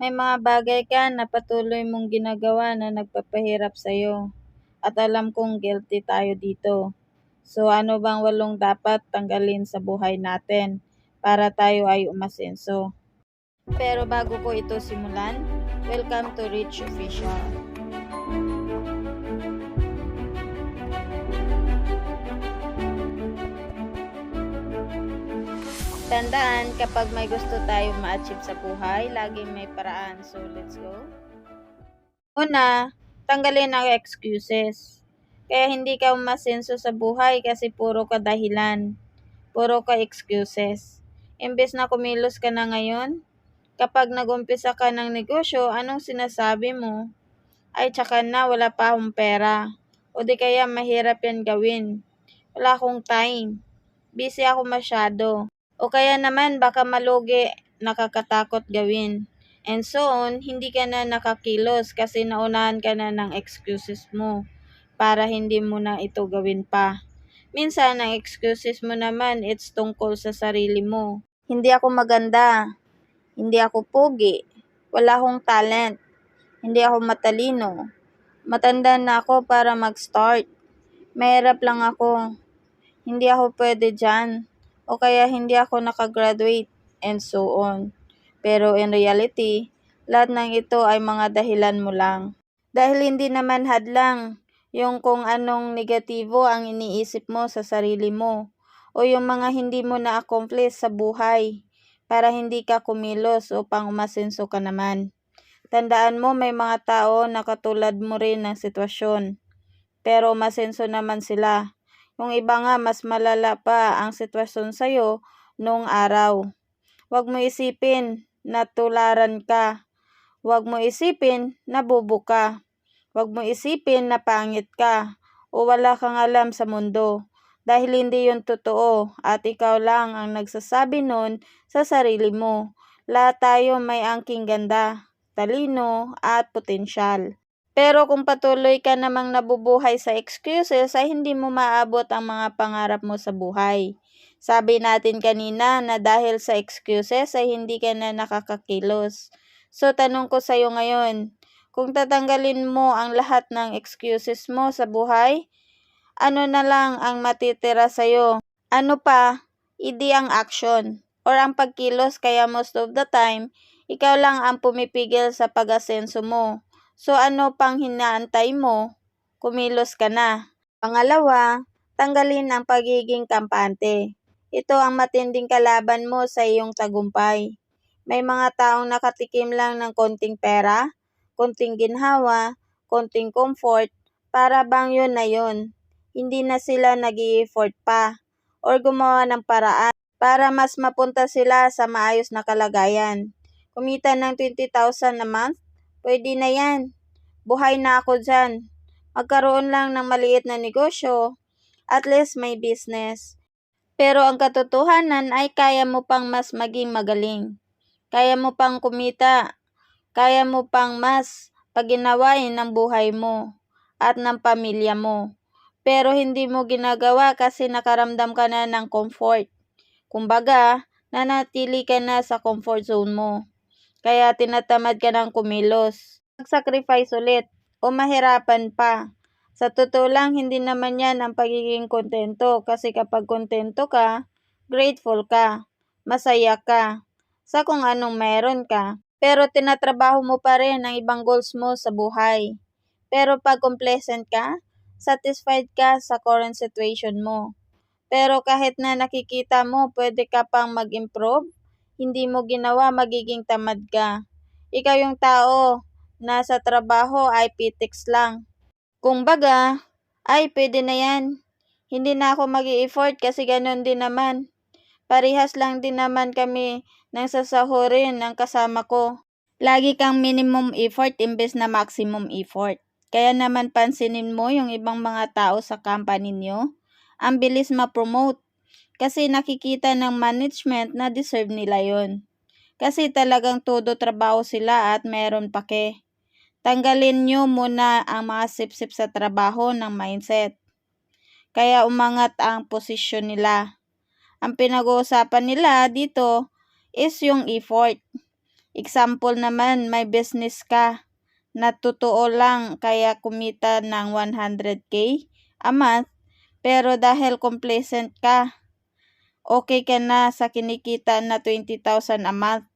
May mga bagay ka na patuloy mong ginagawa na nagpapahirap sa'yo. At alam kong guilty tayo dito. So ano bang walong dapat tanggalin sa buhay natin para tayo ay umasenso? Pero bago ko ito simulan, welcome to Rich Official. Tandaan, kapag may gusto tayo ma-achieve sa buhay, laging may paraan. So, let's go. Una, tanggalin ang excuses. Kaya hindi ka umasenso sa buhay kasi puro ka dahilan. Puro ka excuses. Imbes na kumilos ka na ngayon, kapag nagumpisa ka ng negosyo, anong sinasabi mo? Ay, tsaka na, wala pa akong pera. O di kaya mahirap yan gawin. Wala akong time. Busy ako masyado. O kaya naman baka malugi, nakakatakot gawin. And so on, hindi ka na nakakilos kasi naunahan ka na ng excuses mo para hindi mo na ito gawin pa. Minsan, ang excuses mo naman, it's tungkol sa sarili mo. Hindi ako maganda. Hindi ako pogi. Wala akong talent. Hindi ako matalino. Matanda na ako para mag-start. Mahirap lang ako. Hindi ako pwede dyan o kaya hindi ako nakagraduate, and so on. Pero in reality, lahat ng ito ay mga dahilan mo lang. Dahil hindi naman hadlang yung kung anong negatibo ang iniisip mo sa sarili mo o yung mga hindi mo na-accomplish sa buhay para hindi ka kumilos upang umasenso ka naman. Tandaan mo may mga tao na katulad mo rin ng sitwasyon pero umasenso naman sila yung iba nga mas malala pa ang sitwasyon sa'yo noong araw. Huwag mo isipin na tularan ka. Huwag mo isipin na bubo ka. Huwag mo isipin na pangit ka o wala kang alam sa mundo dahil hindi yun totoo at ikaw lang ang nagsasabi nun sa sarili mo. Lahat tayo may angking ganda, talino at potensyal. Pero kung patuloy ka namang nabubuhay sa excuses ay hindi mo maabot ang mga pangarap mo sa buhay. Sabi natin kanina na dahil sa excuses ay hindi ka na nakakakilos. So tanong ko sa iyo ngayon, kung tatanggalin mo ang lahat ng excuses mo sa buhay, ano na lang ang matitira sa iyo? Ano pa? Idi ang action or ang pagkilos kaya most of the time, ikaw lang ang pumipigil sa pag-asenso mo So ano pang hinaantay mo? Kumilos ka na. Pangalawa, tanggalin ang pagiging kampante. Ito ang matinding kalaban mo sa iyong tagumpay. May mga taong nakatikim lang ng konting pera, konting ginhawa, konting comfort, para bang yun na yun. Hindi na sila nag effort pa or gumawa ng paraan para mas mapunta sila sa maayos na kalagayan. Kumita ng 20,000 a month, Pwede na yan. Buhay na ako dyan. Magkaroon lang ng maliit na negosyo. At least may business. Pero ang katotohanan ay kaya mo pang mas maging magaling. Kaya mo pang kumita. Kaya mo pang mas paginawain ng buhay mo at ng pamilya mo. Pero hindi mo ginagawa kasi nakaramdam ka na ng comfort. Kumbaga, nanatili ka na sa comfort zone mo. Kaya tinatamad ka ng kumilos. Mag-sacrifice ulit o mahirapan pa. Sa totoo lang, hindi naman yan ang pagiging kontento kasi kapag kontento ka, grateful ka, masaya ka, sa kung anong meron ka. Pero tinatrabaho mo pa rin ang ibang goals mo sa buhay. Pero pag complacent ka, satisfied ka sa current situation mo. Pero kahit na nakikita mo pwede ka pang mag-improve, hindi mo ginawa, magiging tamad ka. Ikaw yung tao na sa trabaho ay pitix lang. Kung baga, ay pwede na yan. Hindi na ako mag effort kasi ganun din naman. Parihas lang din naman kami ng sasahurin ng kasama ko. Lagi kang minimum effort imbes na maximum effort. Kaya naman pansinin mo yung ibang mga tao sa company niyo. Ang bilis ma-promote kasi nakikita ng management na deserve nila yon. Kasi talagang todo trabaho sila at meron pa ke. Tanggalin nyo muna ang mga sip-sip sa trabaho ng mindset. Kaya umangat ang posisyon nila. Ang pinag-uusapan nila dito is yung effort. Example naman, may business ka na totoo lang kaya kumita ng 100k a month, pero dahil complacent ka, okay ka na sa kinikita na 20,000 a month.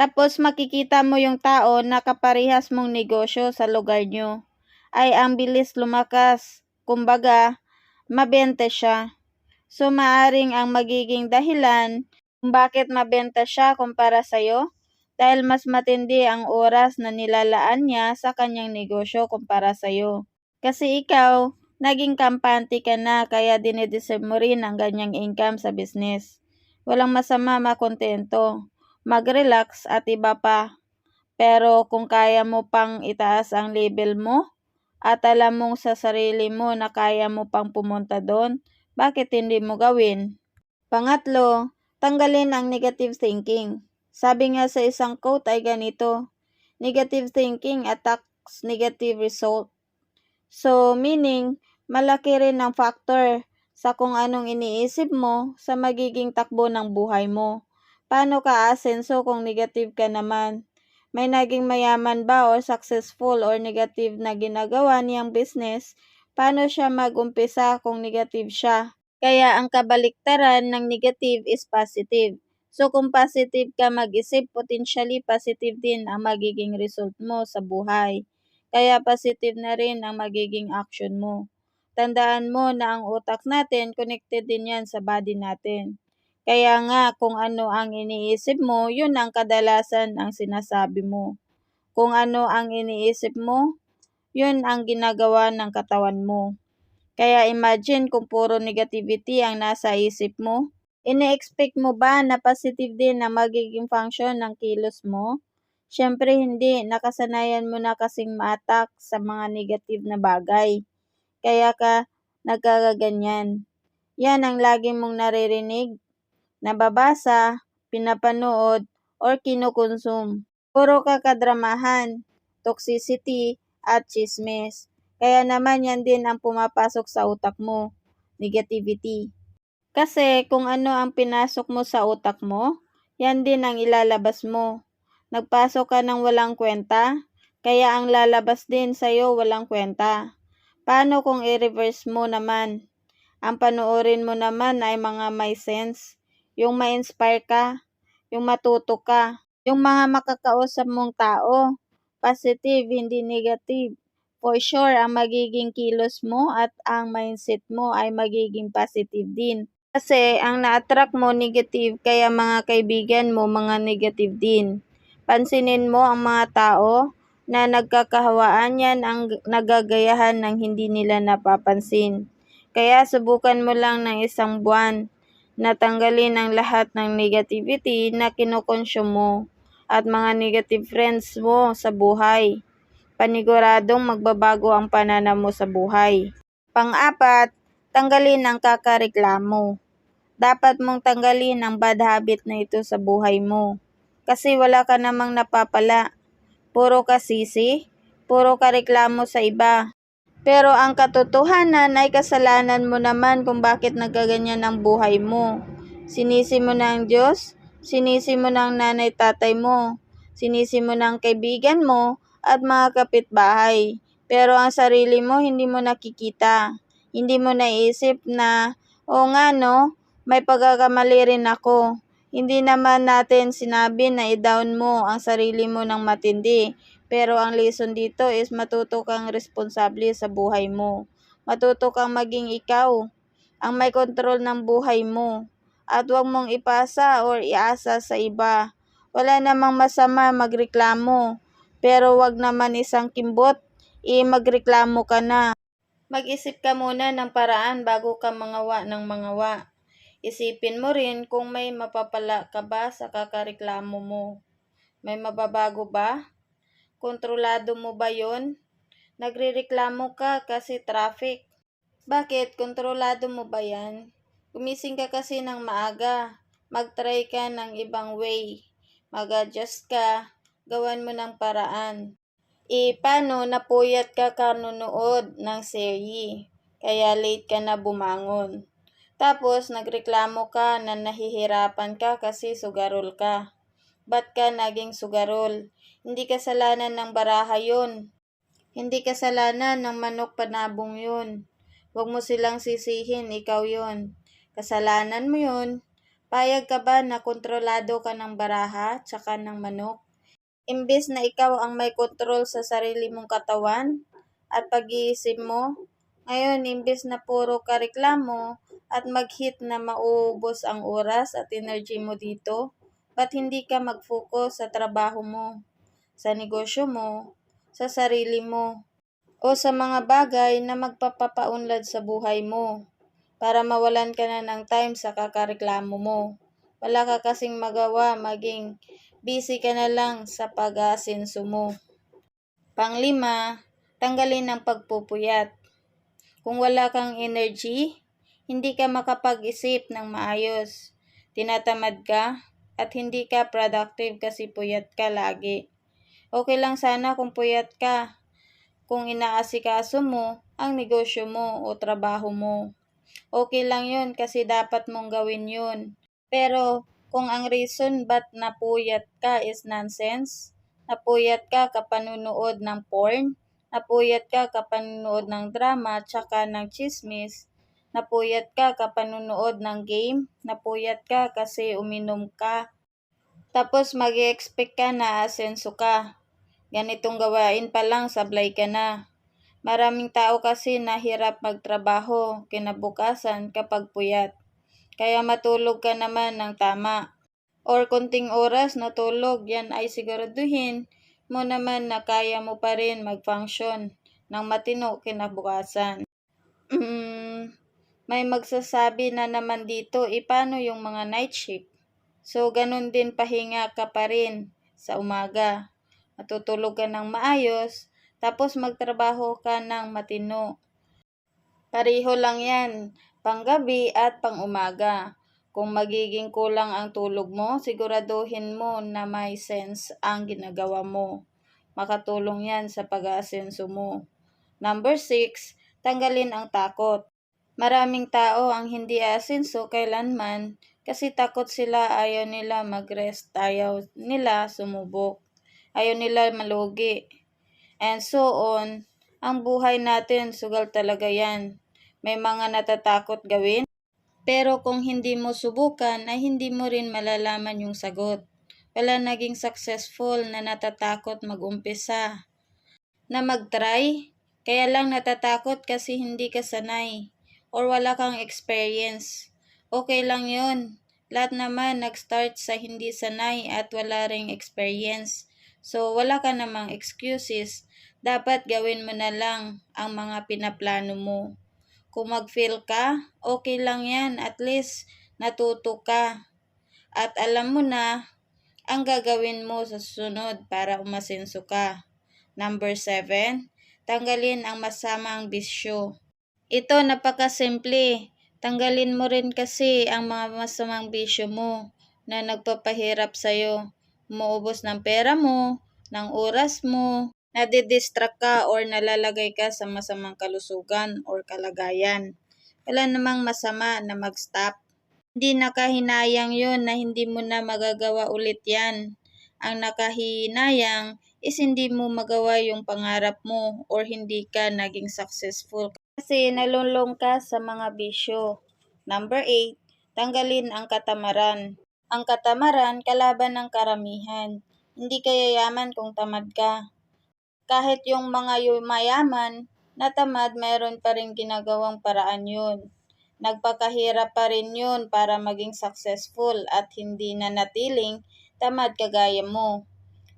Tapos makikita mo yung tao na kaparehas mong negosyo sa lugar nyo. Ay ang bilis lumakas. Kumbaga, mabenta siya. So maaring ang magiging dahilan kung bakit mabenta siya kumpara sa'yo dahil mas matindi ang oras na nilalaan niya sa kanyang negosyo kumpara sa'yo. Kasi ikaw, naging kampante ka na kaya dinideserve mo rin ang ganyang income sa business. Walang masama makontento, mag-relax at iba pa. Pero kung kaya mo pang itaas ang level mo at alam mong sa sarili mo na kaya mo pang pumunta doon, bakit hindi mo gawin? Pangatlo, tanggalin ang negative thinking. Sabi nga sa isang quote ay ganito, negative thinking attacks negative result. So, meaning, malaki rin ang factor sa kung anong iniisip mo sa magiging takbo ng buhay mo. Paano ka asenso kung negative ka naman? May naging mayaman ba or successful or negative na ginagawa niyang business? Paano siya mag-umpisa kung negative siya? Kaya ang kabaliktaran ng negative is positive. So kung positive ka mag-isip, potentially positive din ang magiging result mo sa buhay. Kaya positive na rin ang magiging action mo. Tandaan mo na ang utak natin, connected din yan sa body natin. Kaya nga, kung ano ang iniisip mo, yun ang kadalasan ang sinasabi mo. Kung ano ang iniisip mo, yun ang ginagawa ng katawan mo. Kaya imagine kung puro negativity ang nasa isip mo, Ini-expect mo ba na positive din ang magiging function ng kilos mo? Siyempre hindi, nakasanayan mo na kasing ma-attack sa mga negative na bagay. Kaya ka nagkagaganyan. Yan ang lagi mong naririnig, nababasa, pinapanood, or kinukonsum. Puro kakadramahan, toxicity, at chismes. Kaya naman yan din ang pumapasok sa utak mo, negativity. Kasi kung ano ang pinasok mo sa utak mo, yan din ang ilalabas mo. Nagpasok ka ng walang kwenta, kaya ang lalabas din sa'yo walang kwenta. Paano kung i-reverse mo naman? Ang panoorin mo naman ay mga may sense, yung ma-inspire ka, yung matuto ka, yung mga makakausap mong tao, positive, hindi negative. For sure, ang magiging kilos mo at ang mindset mo ay magiging positive din. Kasi ang na-attract mo negative kaya mga kaibigan mo mga negative din. Pansinin mo ang mga tao na nagkakahawaan yan ang nagagayahan ng hindi nila napapansin. Kaya subukan mo lang ng isang buwan na tanggalin ang lahat ng negativity na kinukonsume mo at mga negative friends mo sa buhay. Paniguradong magbabago ang pananaw mo sa buhay. Pang-apat, tanggalin ang kakareklamo dapat mong tanggalin ang bad habit na ito sa buhay mo. Kasi wala ka namang napapala. Puro ka sisi, puro ka reklamo sa iba. Pero ang katotohanan ay kasalanan mo naman kung bakit nagaganyan ang buhay mo. Sinisi mo ng Diyos, sinisi mo ng nanay tatay mo, sinisi mo ng kaibigan mo at mga kapitbahay. Pero ang sarili mo hindi mo nakikita. Hindi mo naisip na, o nga no, may pagkakamali rin ako. Hindi naman natin sinabi na i-down mo ang sarili mo ng matindi. Pero ang lesson dito is matuto kang responsable sa buhay mo. Matuto kang maging ikaw ang may kontrol ng buhay mo. At huwag mong ipasa or iasa sa iba. Wala namang masama magreklamo. Pero wag naman isang kimbot, i magreklamo ka na. Mag-isip ka muna ng paraan bago ka mangawa ng mangawa. Isipin mo rin kung may mapapala ka ba sa kakareklamo mo. May mababago ba? Kontrolado mo ba yon? Nagrereklamo ka kasi traffic. Bakit? Kontrolado mo ba yan? Gumising ka kasi ng maaga. Mag-try ka ng ibang way. Mag-adjust ka. Gawan mo ng paraan. E, paano napuyat ka kanunood ng serye? Kaya late ka na bumangon. Tapos, nagreklamo ka na nahihirapan ka kasi sugarol ka. ba't ka naging sugarol? Hindi kasalanan ng baraha yun. Hindi kasalanan ng manok panabong yun. Huwag mo silang sisihin, ikaw yun. Kasalanan mo yun. Payag ka ba na kontrolado ka ng baraha tsaka ng manok? Imbes na ikaw ang may kontrol sa sarili mong katawan at pag-iisip mo, ngayon imbes na puro ka reklamo at mag-hit na mauubos ang oras at energy mo dito, ba't hindi ka mag-focus sa trabaho mo, sa negosyo mo, sa sarili mo, o sa mga bagay na magpapapaunlad sa buhay mo para mawalan ka na ng time sa kakareklamo mo. Wala ka kasing magawa, maging busy ka na lang sa pag-aasenso mo. Panglima, tanggalin ang pagpupuyat. Kung wala kang energy, hindi ka makapag-isip ng maayos. Tinatamad ka at hindi ka productive kasi puyat ka lagi. Okay lang sana kung puyat ka, kung inaasikaso mo ang negosyo mo o trabaho mo. Okay lang yun kasi dapat mong gawin yun. Pero kung ang reason ba't napuyat ka is nonsense, napuyat ka kapanunood ng porn, napuyat ka kapanunood ng drama tsaka ng chismis, napuyat ka kapanunood ng game, napuyat ka kasi uminom ka, tapos mag expect ka na asenso ka. Ganitong gawain pa lang sablay ka na. Maraming tao kasi nahirap magtrabaho kinabukasan kapag puyat. Kaya matulog ka naman ng tama. Or kunting oras na tulog, yan ay siguraduhin mo naman na kaya mo pa rin mag-function ng matino kinabukasan. Mm, may magsasabi na naman dito, ipano yung mga night shift? So, ganun din pahinga ka pa rin sa umaga. Matutulog ka ng maayos, tapos magtrabaho ka ng matino. Pareho lang yan, panggabi at pangumaga. Kung magiging kulang ang tulog mo, siguraduhin mo na may sense ang ginagawa mo. Makatulong yan sa pag-aasenso mo. Number 6, tanggalin ang takot. Maraming tao ang hindi aasenso kailanman kasi takot sila ayaw nila mag-rest, ayaw nila sumubok, ayaw nila malugi. And so on, ang buhay natin sugal talaga yan. May mga natatakot gawin, pero kung hindi mo subukan ay hindi mo rin malalaman yung sagot. Wala naging successful na natatakot mag-umpisa. Na mag-try, kaya lang natatakot kasi hindi ka sanay or wala kang experience. Okay lang yon. Lahat naman nag-start sa hindi sanay at wala ring experience. So, wala ka namang excuses. Dapat gawin mo na lang ang mga pinaplano mo. Kung mag-fail ka, okay lang yan. At least, natuto ka. At alam mo na ang gagawin mo sa susunod para umasenso ka. Number 7, tanggalin ang masamang bisyo. Ito napakasimple. Tanggalin mo rin kasi ang mga masamang bisyo mo na nagpapahirap sa'yo. Umuubos ng pera mo, ng oras mo, nadidistract ka or nalalagay ka sa masamang kalusugan or kalagayan. Wala namang masama na mag-stop. Hindi nakahinayang yon na hindi mo na magagawa ulit yan. Ang nakahinayang is hindi mo magawa yung pangarap mo or hindi ka naging successful kasi nalulong ka sa mga bisyo. Number 8, tanggalin ang katamaran. Ang katamaran kalaban ng karamihan. Hindi ka yayaman kung tamad ka kahit yung mga mayaman na tamad, mayroon pa rin ginagawang paraan yun. Nagpakahirap pa rin yun para maging successful at hindi na natiling tamad kagaya mo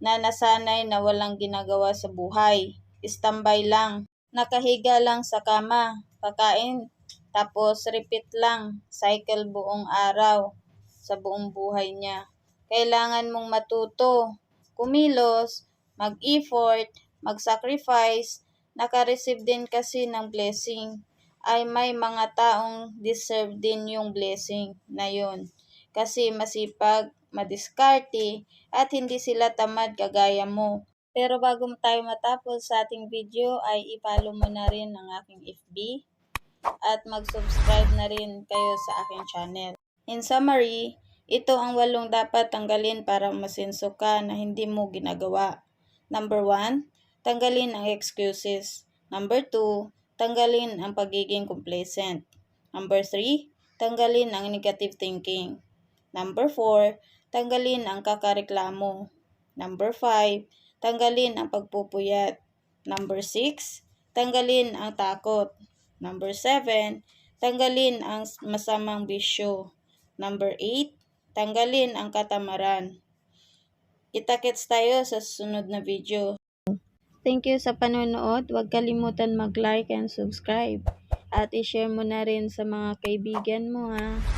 na nasanay na walang ginagawa sa buhay. Istambay lang. Nakahiga lang sa kama, kakain, tapos repeat lang, cycle buong araw sa buong buhay niya. Kailangan mong matuto, kumilos, mag-effort, mag-sacrifice, naka-receive din kasi ng blessing, ay may mga taong deserve din yung blessing na yun. Kasi masipag, madiskarte, at hindi sila tamad kagaya mo. Pero bago tayo matapos sa ating video ay ipalo mo na rin ang aking FB at mag-subscribe na rin kayo sa aking channel. In summary, Ito ang walong dapat tanggalin para masenso ka na hindi mo ginagawa. Number 1, tanggalin ang excuses. Number 2, tanggalin ang pagiging complacent. Number 3, tanggalin ang negative thinking. Number 4, tanggalin ang kakareklamo. Number 5, tanggalin ang pagpupuyat. Number 6, tanggalin ang takot. Number 7, tanggalin ang masamang bisyo. Number 8, tanggalin ang katamaran. Kita-kits tayo sa susunod na video. Thank you sa panonood. Huwag kalimutan mag-like and subscribe. At i-share mo na rin sa mga kaibigan mo ha.